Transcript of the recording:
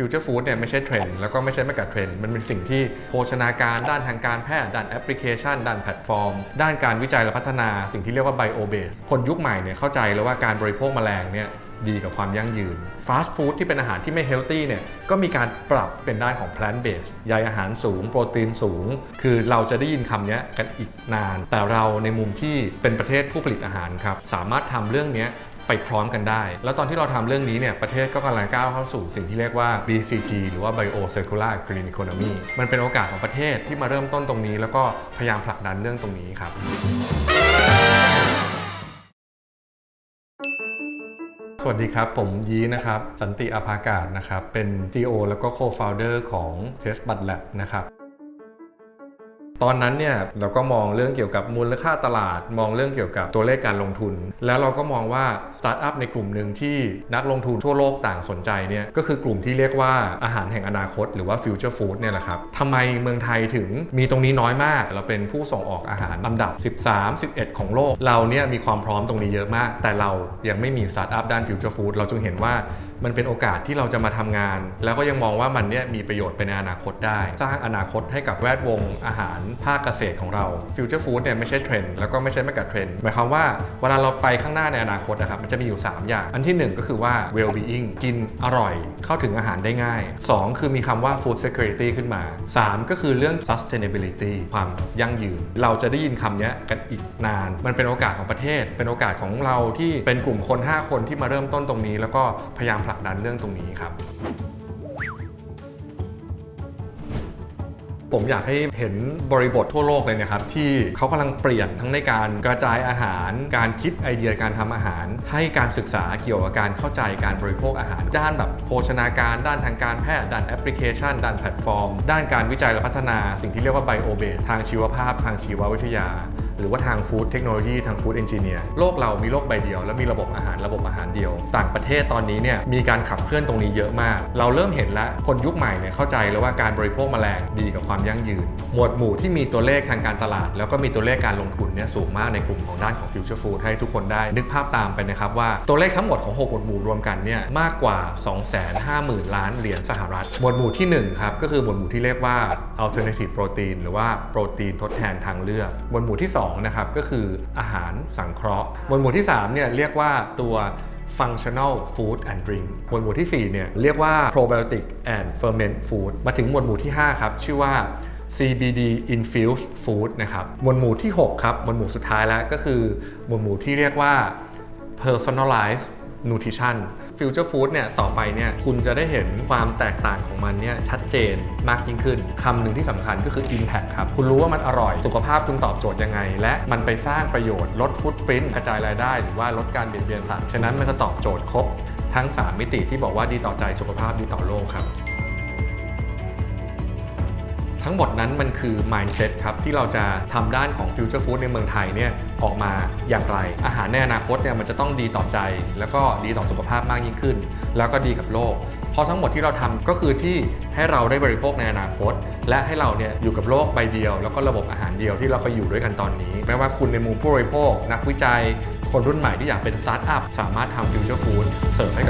ฟิวเจอร์ฟู้ดเนี่ยไม่ใช่เทรนด์แล้วก็ไม่ใช่ไม่กับเทรนด์มันเป็นสิ่งที่โภชนาการด้านทางการแพทย์ด้านแอปพลิเคชัน ด้านแพลตฟอร์ม ด้านการวิจัยและพัฒนาสิ่งที่เรียกว่าไบโอเบสคนยุคใหม่เนี่ยเข้าใจแล้วว่าการบริโภคแมลงเนี่ยดีกับความยั่งยืนฟาสต์ฟู้ดที่เป็นอาหารที่ไม่เฮลตี้เนี่ยก็มีการปรับเป็นด้านของ plant based ใยอาหารสูง โปรตีนสูง คือเราจะได้ยินคำเนี้ยกันอีกนาน แต่เราในมุมที่เป็นประเทศผู้ผลิตอาหารครับ สามารถทำเรื่องเนี้ยไปพร้อมกันได้ แล้วตอนที่เราทำเรื่องนี้เนี่ยประเทศก็กำลังก้าวเข้าสู่สิ่งที่เรียกว่า BCG หรือว่า Bio Circular Green Economy มันเป็นโอกาสของประเทศที่มาเริ่มต้นตรงนี้ แล้วก็พยายามผลักดันเรื่องตรงนี้ครับสวัสดีครับ ผมยีนะครับ สันติอาภากาศนะครับ เป็น CEO แล้วก็ Co-founder ของ Test Bud Lab นะครับ ตอนนั้นเนี่ยเราก็มองเรื่องเกี่ยวกับมูลค่าตลาด มองเรื่องเกี่ยวกับตัวเลขการลงทุน แล้วเราก็มองว่าสตาร์ทอัพในกลุ่มหนึ่งที่นักลงทุนทั่วโลกต่างสนใจเนี่ยก็คือกลุ่มที่เรียกว่าอาหารแห่งอนาคต หรือว่าฟิวเจอร์ฟู้ดเนี่ยแหละครับทำไมเมืองไทยถึงมีตรงนี้น้อยมาก เราเป็นผู้ส่งออกอาหารลำดับ 13 11 ของโลก เราเนี่ยมีความพร้อมตรงนี้เยอะมาก แต่เรายังไม่มีสตาร์ทอัพด้านฟิวเจอร์ฟู้ดเราจึงเห็นว่ามันเป็นโอกาสที่เราจะมาทำงาน แล้วก็ยังมองว่ามันเนี่ยมีประโยชน์ไปในอนาคตได้ สร้างอนาคตให้กับแวดวงอาหารภาคเกษตรของเราฟิวเจอร์ฟู้ดเนี่ยไม่ใช่เทรนด์แล้วก็ไม่ใช่ไม่กับเทรนด์หมายความว่าเวลาเราไปข้างหน้าในอนาคตนะครับมันจะมีอยู่ 3 อย่าง อันที่ 1 ก็คือว่า well being กินอร่อย เข้าถึงอาหารได้ง่าย 2 คือมีคำว่า food security ขึ้นมา 3 ก็คือเรื่อง sustainability ความยั่งยืน เราจะได้ยินคำนี้กันอีกนาน มันเป็นโอกาสของประเทศ เป็นโอกาสของเราที่เป็นกลุ่มคน 5 คนที่มาเริ่มต้นตรงนี้ แล้วก็พยายามผลักดันเรื่องตรงนี้ครับ ผมอยากให้เห็นบริบททั่วโลกเลยนะครับที่เขากำลังเปลี่ยนทั้งในการกระจายอาหาร การคิดไอเดียการทำอาหาร ให้การศึกษาเกี่ยวกับการเข้าใจการบริโภคอาหาร ด้านแบบโภชนาการ ด้านทางการแพทย์ด้านแอปพลิเคชัน ด้านแพลตฟอร์ม ด้านการวิจัยและพัฒนา สิ่งที่เรียกว่าไบโอเบสทางชีวภาพ ทางชีววิทยา หรือว่าทางฟู้ดเทคโนโลยีทางฟู้ดเอนจิเนียร์โลกเรามีโลกใบเดียว และมีระบบอาหารระบบอาหารเดียว ต่างประเทศตอนนี้เนี่ยมีการขับเคลื่อนตรงนี้เยอะมาก เราเริ่มเห็นแล้วคนยุคใหม่เนี่ยเข้าใจแล้วว่าการบริโภคแมลงดีกับความยั่งยืน หมวดหมู่ที่มีตัวเลขทางการตลาด แล้วก็มีตัวเลขการลงทุนเนี่ยสูงมากในกลุ่มของด้านของฟิวเจอร์ฟู้ดให้ทุกคนได้นึกภาพตามไปนะครับว่าตัวเลขทั้งหมดของ6หมวดหมู่รวมกันเนี่ยมากกว่า 250,000 ล้านเหรียญสหรัฐ หมวดหมู่ที่หนึ่งครับก็คือหมวดหมู่ที่เรียกว่า alternative protein หรือว่าโปรตีนทดแทนทางเลือก หมวดหมู่ที่สองนะครับก็คืออาหารสังเคราะห์หมวดหมู่ที่สามเนี่ยเรียกว่าตัว functional food and drink หมวดหมู่ที่ 4 เนี่ยเรียกว่า probiotic and ferment food มาถึงหมวดหมู่ที่ 5 ครับ ชื่อว่า CBD infused food นะครับ หมวดหมู่ที่ 6 ครับ หมวดหมู่สุดท้ายแล้วก็คือ หมวดหมู่ที่เรียกว่า personalized nutrition ฟิวเจอร์ฟู้ดเนี่ยต่อไปเนี่ยคุณจะได้เห็นความแตกต่างของมันเนี่ยชัดเจนมากยิ่งขึ้นคำหนึ่งที่สำคัญก็คือ impact ครับ คุณรู้ว่ามันอร่อย สุขภาพคุณตอบโจทย์ยังไง และมันไปสร้างประโยชน์ลดฟุตปรินท์กระจายรายได้ หรือว่าลดการเบียดเบียนสัตว์ฉะนั้นมันจะตอบโจทย์ครบทั้ง 3 มิติที่บอกว่าดีต่อใจสุขภาพดีต่อโลกครับ ทั้งหมดนั้นมันคือ mindset ครับที่เราจะทำด้านของ future food ในเมืองไทยเนี่ยออกมาอย่างไร อาหารในอนาคตเนี่ยมันจะต้องดีต่อใจ แล้วก็ดีต่อสุขภาพมากยิ่งขึ้น แล้วก็ดีกับโลกเพราะทั้งหมดที่เราทำก็คือที่ให้เราได้บริโภคในอนาคต และให้เราเนี่ยอยู่กับโลกใบเดียว แล้วก็ระบบอาหารเดียวที่เราก็อยู่ด้วยกันตอนนี้ไม่ว่าคุณในมุมผู้บริโภค นักวิจัย คนรุ่นใหม่ที่อยากเป็นสตาร์ทอัพสามารถทำ future food เสิร์ฟให้ด้กเมือง